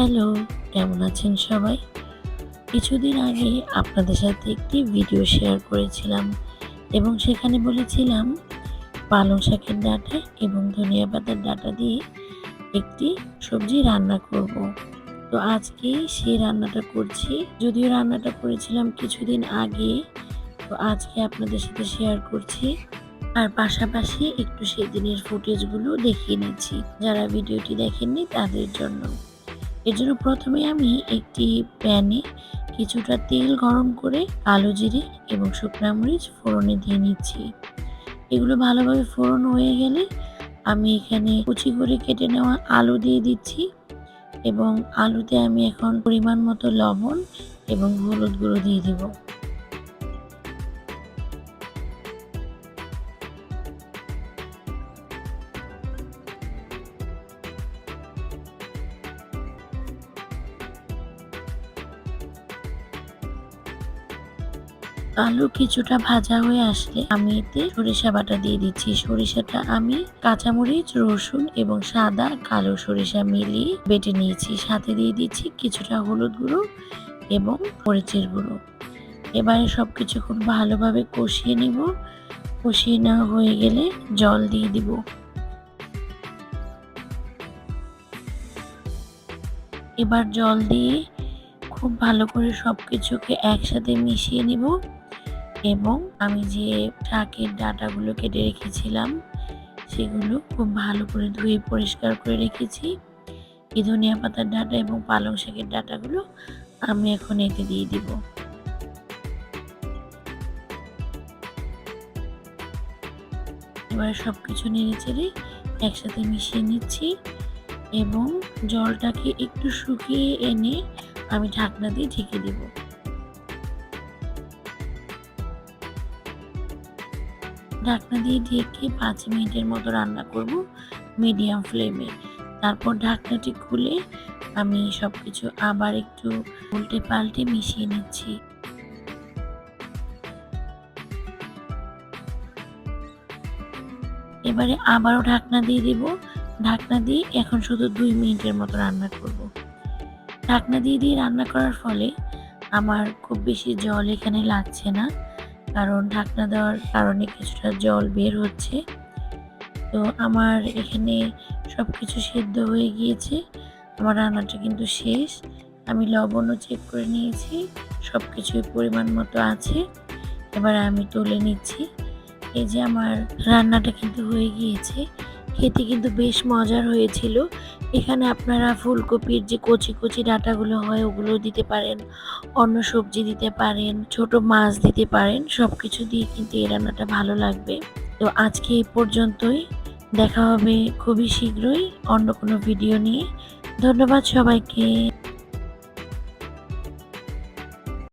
Hello, কেমন আছেন সবাই? কিছুদিন আগে আপনাদের সাথে একটি ভিডিও শেয়ার করেছিলাম এবং সেখানে বলেছিলাম, পালং শাকের ডাঁটা এবং ধনিয়া পাতার ডাঁটা দিয়ে একটি সবজি রান্না করব। তো আজকে সেই রান্নাটা করছি। যদিও রান্নাটা করেছিলাম কিছুদিন আগে, তো আজকে আপনাদের সাথে শেয়ার করছি। আর পাশাপাশি একটু সেদিনের ফুটেজগুলো দেখিয়ে নিচ্ছি, যারা ভিডিওটি দেখেননি তাদের জন্য। এর জন্য প্রথমে আমি একটি প্যানে কিছুটা তেল গরম করে কালো জিরে এবং শুকনা মরিচ ফোড়নে দিয়ে নিচ্ছি। এগুলো ভালোভাবে ফোড়ন হয়ে গেলে আমি এখানে কুচি করে কেটে নেওয়া আলু দিয়ে দিচ্ছি এবং আলুতে আমি এখন পরিমাণ মতো লবণ এবং হলুদ গুঁড়ো দিয়ে দিব। আলু কিছুটা ভাজা হয়ে আসলে আমি এতে সরিষা বাটা দিয়ে দিচ্ছি। সরিষাটা আমি কাঁচামরিচ, রসুন এবং সাদা কালো সরিষা মিলিয়ে বেটে নিয়েছি। সাথে দিয়ে দিচ্ছি কিছুটা হলুদ গুঁড়ো এবং মরিচের গুঁড়ো। এবারে সব কিছু খুব ভালোভাবে কষিয়ে নিব। কষিয়ে নেওয়া হয়ে গেলে জল দিয়ে দিব। এবার জল দিয়ে খুব ভালো করে সব কিছুকে একসাথে মিশিয়ে নিব এবং আমি যে শাকের ডাটাগুলো কেটে রেখেছিলাম, সেগুলো খুব ভালো করে ধুয়ে পরিষ্কার করে রেখেছি। এই ধনিয়া পাতার ডাটা এবং পালং শাকের ডাটাগুলো আমি এখন এতে দিয়ে দিব। এবার সব কিছু নেড়ে চেড়ে একসাথে মিশিয়ে নিচ্ছি এবং জলটাকে একটু শুকিয়ে এনে আমি ঢাকনা দিয়ে ঢেকে দেবো। ঢাকনা দিয়ে ঢেকে পাঁচ মিনিটের মতো রান্না করব মিডিয়াম ফ্লেমে। তারপর ঢাকনাটি খুলে আমি সব কিছু আবার একটু উল্টে পাল্টে মিশিয়ে নিচ্ছি। এবারে আবারও ঢাকনা দিয়ে দিব। ঢাকনা দিয়ে এখন শুধু দুই মিনিটের মতো রান্না করব। ঢাকনা দিয়ে দিয়ে রান্না করার ফলে আমার খুব বেশি জল এখানে লাগছে না। কারণ ঢাকনা দেওয়ার কারণে কিছুটা জল বের হচ্ছে। তো আমার এখানে সব কিছু সেদ্ধ হয়ে গিয়েছে। আমার রান্নাটা কিন্তু শেষ। আমি লবণও চেক করে নিয়েছি। সব কিছুই পরিমাণ মতো আছে। এবার আমি তুলে নিচ্ছি। এই যে আমার রান্নাটা কিন্তু হয়ে গিয়েছে। খেতে কিন্তু বেশ মজার হয়েছিল। এখানে আপনারা ফুলকপির যে কচি কচি ডাঁটাগুলো হয়, ওগুলো দিতে পারেন, অন্য সবজি দিতে পারেন, ছোট মাছ দিতে পারেন সব কিছু দিয়ে কিন্তু এই রান্নাটা ভালো লাগবে। তো আজকে এই পর্যন্তই। দেখা হবে খুবই শীঘ্রই অন্য কোনো ভিডিও নিয়ে। ধন্যবাদ সবাইকে।